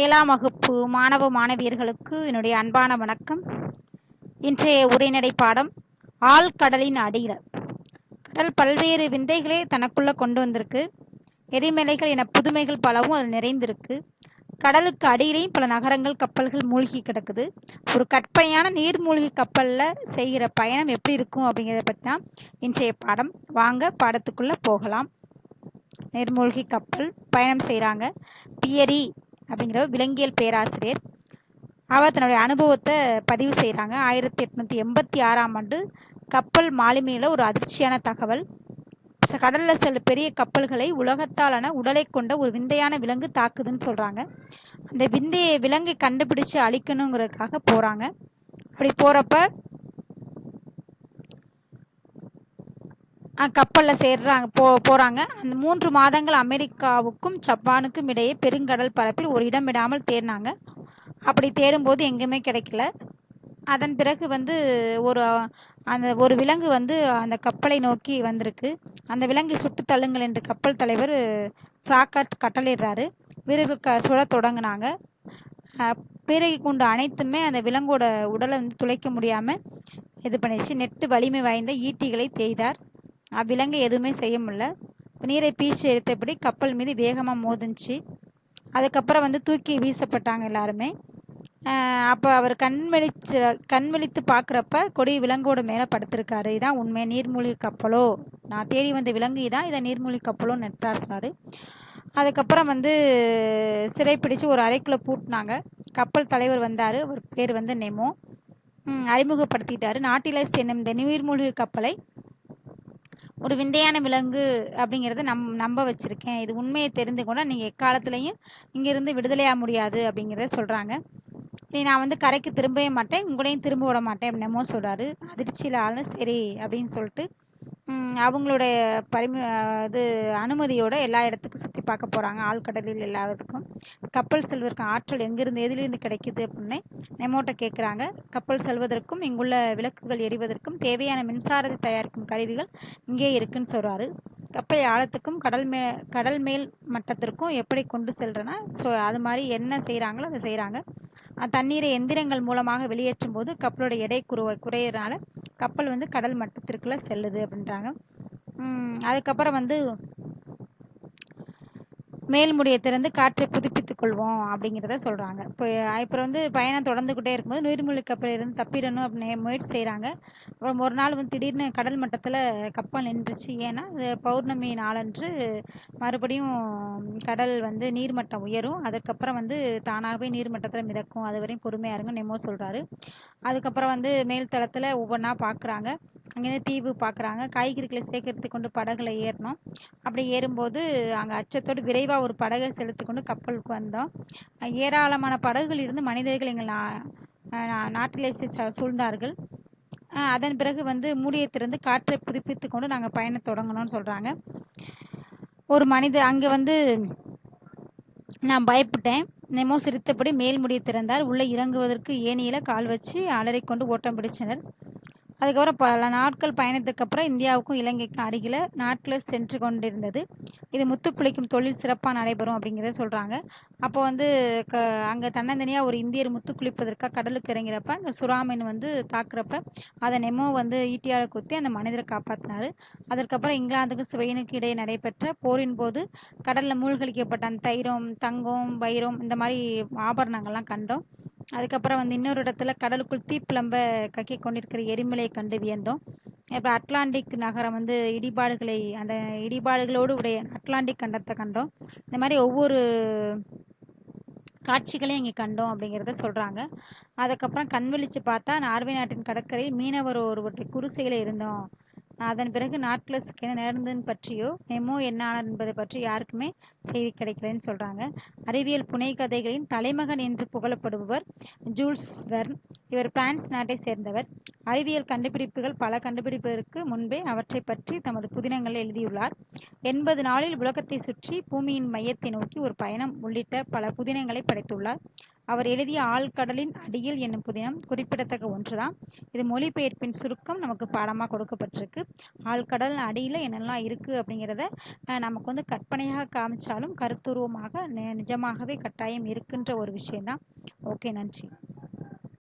ஏழாம் வகுப்பு மாணவ மாணவியர்களுக்கு என்னுடைய அன்பான வணக்கம். இன்றைய உரைநடை பாடம் ஆழ்கடலின் அடியில். கடல் பல்வேறு விந்தைகளை தனக்குள்ள கொண்டு வந்திருக்கு. எரிமலைகள் என புதுமைகள் பலவும் அது நிறைந்திருக்கு. கடலுக்கு அடியிலையும் பல நகரங்கள் கப்பல்கள் மூழ்கி கிடக்குது. ஒரு கற்பனையான நீர்மூழ்கி கப்பலில் செய்கிற பயணம் எப்படி இருக்கும் அப்படிங்கிறத பற்றி தான் இன்றைய பாடம். வாங்க பாடத்துக்குள்ளே போகலாம். நீர்மூழ்கி கப்பல் பயணம் செய்கிறாங்க பியரி அப்படிங்கிற விலங்கியல் பேராசிரியர். அவர் தன்னுடைய அனுபவத்தை பதிவு செய்கிறாங்க ஆயிரத்தி எட்நூற்றி எண்பத்தி ஆறாம் ஆண்டு கப்பல் மாலுமியில் ஒரு அதிர்ச்சியான தகவல். ச- கடல்ல செல்லும் பெரிய கப்பல்களை உலகத்தாலான உடலை கொண்ட ஒரு விந்தையான விலங்கு தாக்குதுன்னு சொல்றாங்க. அந்த விந்தைய விலங்கை கண்டுபிடிச்சு அழிக்கணுங்கிறதுக்காக போறாங்க. அப்படி போறப்ப கப்பலில் சேர்றாங்க போ போகிறாங்க அந்த மூன்று மாதங்கள் அமெரிக்காவுக்கும் ஜப்பானுக்கும் இடையே பெருங்கடல் பரப்பில் ஒரு இடம் விடாமல் தேடினாங்க அப்படி தேடும்போது எங்கேயுமே கிடைக்கல. அதன் பிறகு வந்து ஒரு அந்த ஒரு விலங்கு வந்து அந்த கப்பலை நோக்கி வந்திருக்கு. அந்த விலங்கை சுட்டு தள்ளுங்கள் என்று கப்பல் தலைவர் ஃப்ராக்கட் கட்டளையிடுறாரு. வீரர்கள் க சுட தொடங்கினாங்க. பீரகி குண்டு அனைத்துமே அந்த விலங்கோட உடலை வந்து துளைக்க முடியாமல் இது பண்ணிடுச்சு. நெட்டு வலிமை வாய்ந்த ஈட்டிகளை தேய்தார். அவ்விலங்கை எதுவுமே செய்ய முடியல. நீரை பீச்சி எடுத்தபடி கப்பல் மீது வேகமாக மோதுனுச்சு அதுக்கப்புறம் வந்து தூக்கி வீசப்பட்டாங்க எல்லாருமே. அப்போ அவர் கண் விழிச்சு கண் விழித்து பார்க்குறப்ப கொடி விலங்கோட மேலே படுத்திருக்காரு. இதான் உண்மை. நீர்மூழ்கி கப்பலோ? நான் தேடி வந்த விலங்கு இதான். இதை நீர்மூழ்கி கப்பலோ நெட்டார் சொன்னார் அதுக்கப்புறம் வந்து சிறைப்பிடிச்சு ஒரு அறைக்குள்ளே பூட்டினாங்க. கப்பல் தலைவர் வந்தார். அவர் பேர் வந்து நெமோ. அறிமுகப்படுத்திட்டாரு. நாட்டில் என்னும் இந்த நீர்மூழ்கி கப்பலை ஒரு விந்தையான விலங்கு அப்படிங்கிறத நம் நம்ப வச்சிருக்கேன். இது உண்மையை தெரிந்து கூட நீங்கள் எக்காலத்துலேயும் இங்கேருந்து விடுதலையாக முடியாது அப்படிங்கிறத சொல்கிறாங்க இதை நான் வந்து கரைக்கு திரும்பவே மாட்டேன். உங்களையும் திரும்ப விட மாட்டேன் அப்படின்னமோ சொல்கிறாரு அதிர்ச்சியில் ஆளும் சரி அப்படின்னு சொல்லிட்டு அவங்களுடைய பரிம இது அனுமதியோடு எல்லா இடத்துக்கும் சுற்றி பார்க்க போகிறாங்க ஆழ்கடலில் எல்லாத்துக்கும் கப்பல் செல்வதற்கு ஆற்றல் எங்கிருந்து எதிலிருந்து கிடைக்குது அப்படின்னு நெமோட்ட கேட்குறாங்க கப்பல் செல்வதற்கும் இங்குள்ள விளக்குகள் எரிவதற்கும் தேவையான மின்சாரத்தை தயாரிக்கும் கருவிகள் இங்கே இருக்குன்னு சொல்கிறாரு கப்பல் ஆழத்துக்கும் கடல் மே கடல் மேல் மட்டத்திற்கும் எப்படி கொண்டு செல்றேன்னா ஸோ அது மாதிரி என்ன செய்கிறாங்களோ அதை செய்கிறாங்க தண்ணீரை எந்திரங்கள் மூலமாக வெளியேற்றும் போது கப்பலோட எடை குறை குறையிறனால கப்பல் வந்து கடல் மட்டத்திற்குள்ள செல்லுது அப்படின்றாங்க. அதுக்கப்புறம் வந்து மேல்முடியை திறந்து காற்றை புதுப்பித்துக் கொள்வோம் அப்படிங்கிறத சொல்கிறாங்க இப்போ அப்புறம் வந்து பயணம் தொடர்ந்துக்கிட்டே இருக்கும்போது நீர்மூழ்கி கப்பலில் இருந்து தப்பிடணும் அப்படின்னு முயற்சி செய்கிறாங்க அப்புறம் ஒரு நாள் வந்து திடீர்னு கடல் மட்டத்தில் கப்பல் நின்றுச்சு. ஏன்னா பௌர்ணமி நாளன்று மறுபடியும் கடல் வந்து நீர்மட்டம் உயரும். அதுக்கப்புறம் வந்து தானாகவே நீர்மட்டத்தில் மிதக்கும். அது வரையும் பொறுமையாக இருங்க நெமோ சொல்கிறாரு அதுக்கப்புறம் வந்து மேல் தளத்தில் ஒவ்வொன்றா பார்க்குறாங்க அங்கேருந்து தீவு பார்க்குறாங்க காய்கறிகளை சேகரித்து கொண்டு படகுல ஏறினோம் அப்படி ஏறும்போது அங்கே அச்சத்தோடு விரைவாக ஒரு படகை செலுத்தி கொண்டு கப்பலுக்கு வந்தோம். ஏராளமான படகுகள் இருந்து மனிதர்கள் எங்கள் நா நாட்டிலே சூழ்ந்தார்கள். அதன் பிறகு வந்து மூடியை திறந்து காற்றை புதுப்பித்து கொண்டு நாங்கள் பயணம் தொடங்கணும்னு சொல்கிறாங்க ஒரு மனித அங்கே வந்து நான் பயப்பட்டேன். நெமோ சிரித்தபடி மேல் முடியை திறந்தார். உள்ளே இறங்குவதற்கு ஏணியில் கால் வச்சு அலறிக்கொண்டு ஓட்டம் பிடிச்சனர் அதுக்கப்புறம் பல நாட்கள் பயணத்துக்கு அப்புறம் இந்தியாவுக்கும் இலங்கைக்கும் அருகில நாட்டில் சென்று கொண்டிருந்தது. இது முத்து குளிக்கும் தொழில் சிறப்பாக நடைபெறும் அப்படிங்கிறத சொல்கிறாங்க அப்போ வந்து க அங்கே தன்னந்தனியாக ஒரு இந்தியர் முத்து குளிப்பதற்காக கடலுக்கு இறங்கிறப்ப அங்கே சுறாமீன் வந்து தாக்குறப்ப அதை நெமோ வந்து ஈட்டியால் குத்தி அந்த மனிதரை காப்பாற்றினாரு அதற்கப்புறம் இங்கிலாந்துக்கும் ஸ்பெயினுக்கு இடையே நடைபெற்ற போரின் போது கடலில் மூழ்கடிக்கப்பட்ட அந்த தைரம் தங்கம் வைரம் இந்த மாதிரி ஆபரணங்கள்லாம் கண்டோம். அதுக்கப்புறம் வந்து இன்னொரு இடத்துல கடலுக்குள் தீப்பிளம்ப கக்கி கொண்டிருக்கிற எரிமலையை கண்டு வியந்தோம். அப்புறம் அட்லாண்டிக் நகரம் வந்து இடிபாடுகளை அந்த இடிபாடுகளோடு உடைய அட்லாண்டிக் கண்டத்தை கண்டோம். இந்த மாதிரி ஒவ்வொரு காட்சிகளையும் இங்கே கண்டோம் அப்படிங்கிறத சொல்கிறாங்க அதுக்கப்புறம் கண் விழித்து பார்த்தா நார்வே நாட்டின் கடற்கரையில் மீனவர் ஒருவருடைய குடிசையில் இருந்தோம். அதன் பிறகு நாட்களுக்கு என்ன நடந்ததுன்னு பற்றியோ நெமோ என்ன ஆனார் என்பதை பற்றி யாருக்குமே செய்தி கிடைக்கலன்னு சொல்கிறாங்க அறிவியல் புனைகதைகளின் தலைமகன் என்று புகழப்படுபவர் ஜூல்ஸ் வெர்ன். இவர் பிரான்ஸ் நாட்டை சேர்ந்தவர். அறிவியல் கண்டுபிடிப்புகள் பல கண்டுபிடிப்பதற்கு முன்பே அவற்றை பற்றி தமது புதினங்களை எழுதியுள்ளார். எண்பது நாளில் உலகத்தை சுற்றி பூமியின் மையத்தை நோக்கி ஒரு பயணம் உள்ளிட்ட பல புதினங்களை படைத்துள்ளார். அவர் எழுதிய ஆழ்கடலின் அடியில் என்னும் புதினம் குறிப்பிடத்தக்க ஒன்றுதான். இது மொழிபெயர்ப்பின் சுருக்கம் நமக்கு பாடமாக கொடுக்கப்பட்டிருக்கு. ஆழ்கடல் அடியில் என்னெல்லாம் இருக்குது அப்படிங்கிறத நமக்கு வந்து கற்பனையாக காமிச்சாலும் கருத்துருவமாக நி- நிஜமாகவே கட்டாயம் இருக்கின்ற ஒரு விஷயம்தான். ஓகே நன்றி.